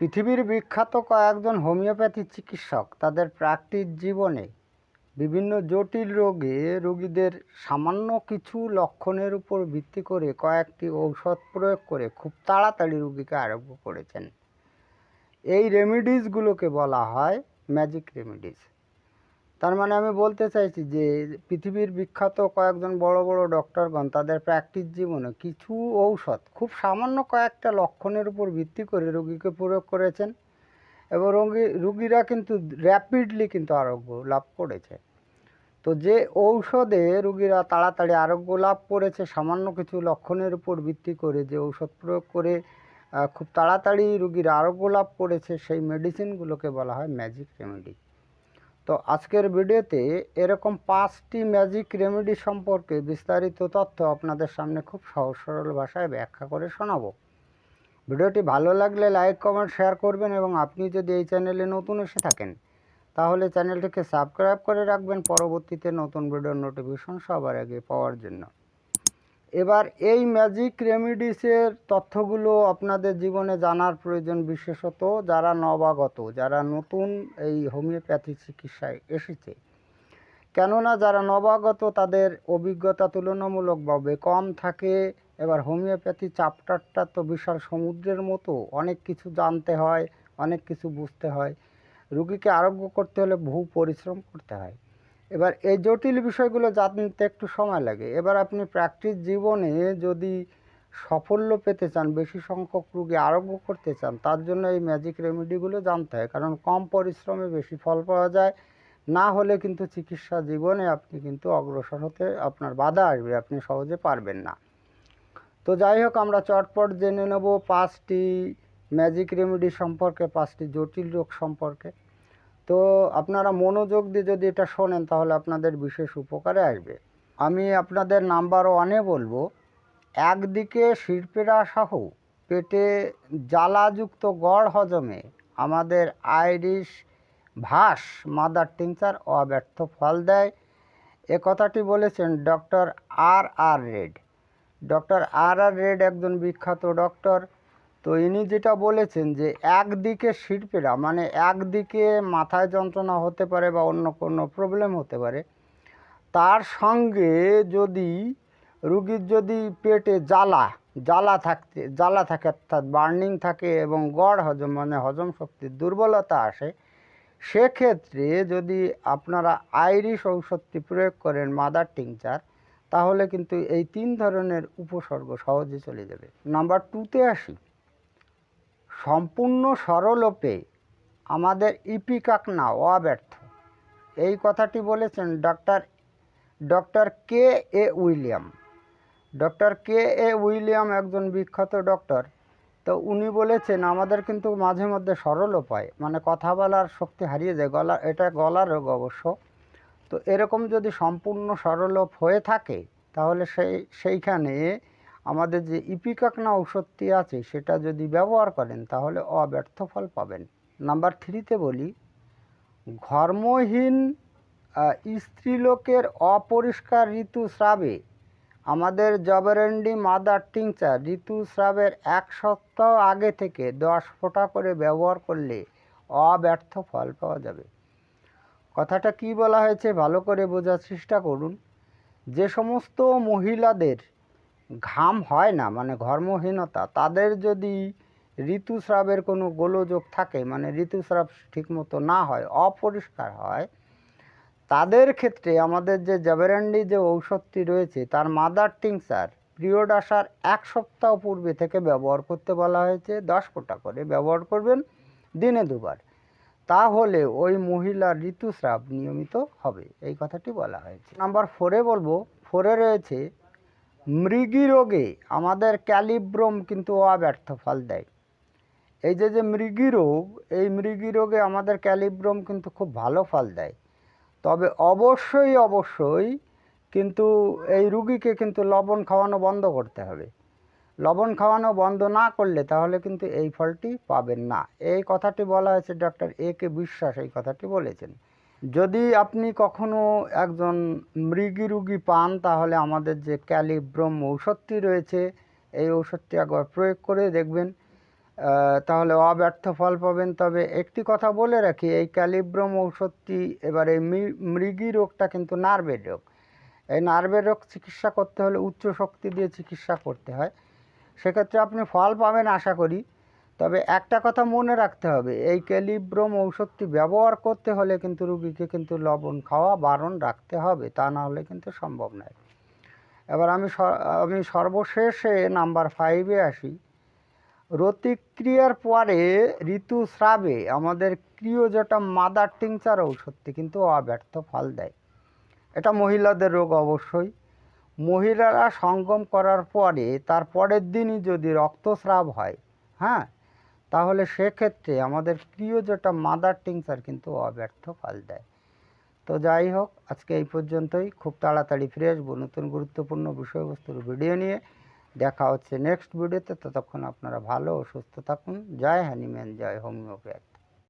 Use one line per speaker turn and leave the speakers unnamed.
পৃথিবীর বিখ্যাত কয়েকজন হোমিওপ্যাথি চিকিৎসক তাদের প্র্যাকটিস জীবনে বিভিন্ন জটিল রোগে রোগীদের সামান্য কিছু লক্ষণের উপর ভিত্তি করে কয়েকটি ঔষধ প্রয়োগ করে খুব তাড়াতাড়ি রোগীকে আরোগ্য করেছেন। এই রেমিডিসগুলোকে বলা হয় ম্যাজিক রেমিডিস তার মানে আমি বলতে চাইছি যে, পৃথিবীর বিখ্যাত কয়েকজন বড় বড় ডক্টরগণ তাদের প্র্যাকটিস জীবনে কিছু ঔষধ, খুব সামান্য কয়েকটা লক্ষণের উপর ভিত্তি করে রোগীকে প্রয়োগ করেছেন। এবং রোগী, রুগীরা কিন্তু র্যাপিডলি কিন্তু আরোগ্য লাভ করেছে। তো যে ঔষধে রুগীরা তাড়াতাড়ি আরোগ্য লাভ করেছে, সামান্য কিছু লক্ষণের উপর ভিত্তি করে যে ঔষধ প্রয়োগ করে খুব তাড়াতাড়ি রুগীরা আরোগ্য লাভ করেছে, সেই মেডিসিনগুলোকে বলা হয় ম্যাজিক রেমেডি তো আজকের ভিডিওতে এরকম পাঁচটি ম্যাজিক রেমেডি সম্পর্কে বিস্তারিত তথ্য আপনাদের সামনে খুব সহজ সরল ভাষায় ব্যাখ্যা করে শোনাবো। ভিডিওটি ভালো লাগলে লাইক কমেন্ট শেয়ার করবেন এবং আপনি যদি এই চ্যানেলে নতুন এসে থাকেন, তাহলে চ্যানেলটিকে সাবস্ক্রাইব করে রাখবেন। পরবর্তীতে নতুন ভিডিওর নোটিফিকেশন সবার আগে পাওয়ার জন্য। এবার এই ম্যাজিক রেমিডিসের তথ্যগুলো আপনাদের জীবনে জানার প্রয়োজন বিশেষত যারা নবাগত, যারা নতুন এই হোমিওপ্যাথি চিকিৎসায় এসেছে। কেননা যারা নবাগত, তাদের অভিজ্ঞতা তুলনামূলকভাবে কম থাকে। এবার হোমিওপ্যাথি চ্যাপ্টারটা তো বিশাল সমুদ্রের মতো, অনেক কিছু জানতে হয়, অনেক কিছু বুঝতে হয়। রুগীকে আরোগ্য করতে হলে বহু পরিশ্রম করতে হয়। এবার এই জটিল বিষয়গুলো জানতে একটু সময় লাগে। এবার আপনি প্র্যাকটিস জীবনে যদি সাফল্য পেতে চান, বেশি সংখ্যক রুগী আরোগ্য করতে চান, তার জন্য এই ম্যাজিক রেমেডিগুলো জানতে হয়। কারণ কম পরিশ্রমে বেশি ফল পাওয়া যায়। না হলে কিন্তু চিকিৎসা জীবনে আপনি কিন্তু অগ্রসর হতে আপনার বাধা আসবে, আপনি সহজে পারবেন না। তো যাই হোক, আমরা চটপট জেনে নেব পাঁচটি ম্যাজিক রেমেডি সম্পর্কে, পাঁচটি জটিল রোগ সম্পর্কে। তো আপনারা মনোযোগ দিয়ে যদি এটা শোনেন, তাহলে আপনাদের বিশেষ উপকারে আসবে। আমি আপনাদের নাম্বার ওয়ানে বলব, একদিকে শিরপেরা সহ পেটে জ্বালাযুক্ত গড় হজমে আমাদের আইরিশ ভাস, মাদার টিংচার অব্যর্থ ফল দেয়। এ কথাটি বলেছেন doctor R R Red. Doctor R R Red একজন বিখ্যাত ডক্টর। তো ইনি যেটা বলেছেন যে একদিকে শিল্পীরা মানে একদিকে মাথায় যন্ত্রণা হতে পারে বা অন্য কোনো প্রবলেম হতে পারে, তার সঙ্গে যদি রুগীর যদি পেটে জ্বালা জ্বালা থাকতে, জ্বালা থাকে অর্থাৎ বার্নিং থাকে এবং গড় হজম মানে হজম শক্তির দুর্বলতা আসে, সেক্ষেত্রে যদি আপনারা আইরিশ ঔষধটি প্রয়োগ করেন মাদার টিংচার তাহলে কিন্তু এই তিন ধরনের উপসর্গ সহজে চলে যাবে। নাম্বার টুতে আসি। সম্পূর্ণ সরলোপে আমাদের ইপিকাকনা অব্যর্থ। এই কথাটি বলেছেন doctor doctor K A William. Doctor K A William একজন বিখ্যাত ডক্টর। তো উনি বলেছেন, আমাদের কিন্তু মাঝে মধ্যে সরলোপ হয় মানে কথা বলার শক্তি হারিয়ে যায়, গলা, এটা গলার রোগ অবশ্য। তো এরকম যদি সম্পূর্ণ সরলোপ হয়ে থাকে, তাহলে সেই, সেইখানে আমাদের যে ইপিকাকনা ঔষধটি আছে, সেটা যদি ব্যবহার করেন, তাহলে অব্যর্থ ফল পাবেন। নাম্বার থ্রিতে বলি, ঘর্মহীন স্ত্রীলোকের অপরিষ্কার ঋতুস্রাবে আমাদের জবরেন্ডি মাদার টিংচার ঋতুস্রাবের এক সপ্তাহ আগে থেকে দশ ফোঁটা করে ব্যবহার করলে অব্যর্থ ফল পাওয়া যাবে। কথাটা কি বলা হয়েছে ভালো করে বোঝার চেষ্টা করুন। যে সমস্ত মহিলাদের ঘাম হয় না মানে ঘর্মহীনতা। তাদের যদি ঋতুস্রাবের কোনো গোলযোগ থাকে মানে ঋতুস্রাব ঠিকমতো না হয়, অপরিষ্কার হয়, তাদের ক্ষেত্রে আমাদের যে জাবেরান্ডি যে ঔষধটি রয়েছে, তার মাদার টিংসার পিরিয়ড আসার এক সপ্তাহ পূর্বে থেকে ব্যবহার করতে বলা হয়েছে। দশ ফোঁটা করে ব্যবহার করবেন দিনে দুবার। তাহলে ওই মহিলার ঋতুস্রাব নিয়মিত হবে, এই কথাটি বলা হয়েছে। নাম্বার ফোরে বলব ফোরে রয়েছে মৃগী রোগে আমাদের ক্যালিব্রোম কিন্তু অব্যর্থ ফল দেয়। এই যে যে মৃগী রোগ, এই মৃগী রোগে আমাদের ক্যালিব্রোম কিন্তু খুব ভালো ফল দেয়। তবে অবশ্যই অবশ্যই কিন্তু এই রুগীকে কিন্তু লবণ খাওয়ানো বন্ধ করতে হবে। লবণ খাওয়ানো বন্ধ না করলে তাহলে কিন্তু এই ফলটি পাবেন না। এই কথাটি বলা হয়েছে ডক্টর এ কে বিশ্বাস, এই কথাটি বলেছেন। যদি আপনি কখনো একজন মৃগী রুগী পান, তাহলে আমাদের যে ক্যালিব্রম ঔষধটি রয়েছে, এই ঔষধটি একবার প্রয়োগ করে দেখবেন। তাহলে অব্যর্থ ফল পাবেন। তবে একটি কথা বলে রাখি, এই ক্যালিব্রম ঔষধটি এবারে মৃগী রোগটা কিন্তু নার্ভের রোগ। এই নার্ভের রোগ চিকিৎসা করতে হলে উচ্চ শক্তি দিয়ে চিকিৎসা করতে হয়। সেক্ষেত্রে আপনি ফল পাবেন আশা করি। তবে একটা কথা মনে রাখতে হবে, এই ক্যালিব্রোম ঔষধটি ব্যবহার করতে হলে কিন্তু রুগীকে কিন্তু লবণ খাওয়া বারণ রাখতে হবে, তা না হলে কিন্তু সম্ভব নয়। এবার আমি আমি সর্বশেষে নাম্বার ফাইভে আসি। রতিক্রিয়ার পরে ঋতুস্রাবে আমাদের ক্রিয় যেটা মাদার টিংচার ঔষধটি কিন্তু অব্যর্থ ফল দেয়। এটা মহিলাদের রোগ অবশ্যই। মহিলারা সঙ্গম করার পরে তার পরের দিনই যদি রক্তস্রাব হয় হ্যাঁ তাহলে সেক্ষেত্রে আমাদের প্রিয় যেটা মাদার টিংসার কিন্তু অব্যর্থ ফল দেয়। তো যাই হোক, আজকে এই পর্যন্তই। খুব তাড়াতাড়ি ফিরে আসব নতুন গুরুত্বপূর্ণ বিষয়বস্তুর ভিডিও নিয়ে। দেখা হচ্ছে নেক্সট ভিডিওতে ততক্ষণ আপনারা ভালো ও সুস্থ থাকুন। জয় হ্যানিম্যান জয় হোমিওপ্যাথ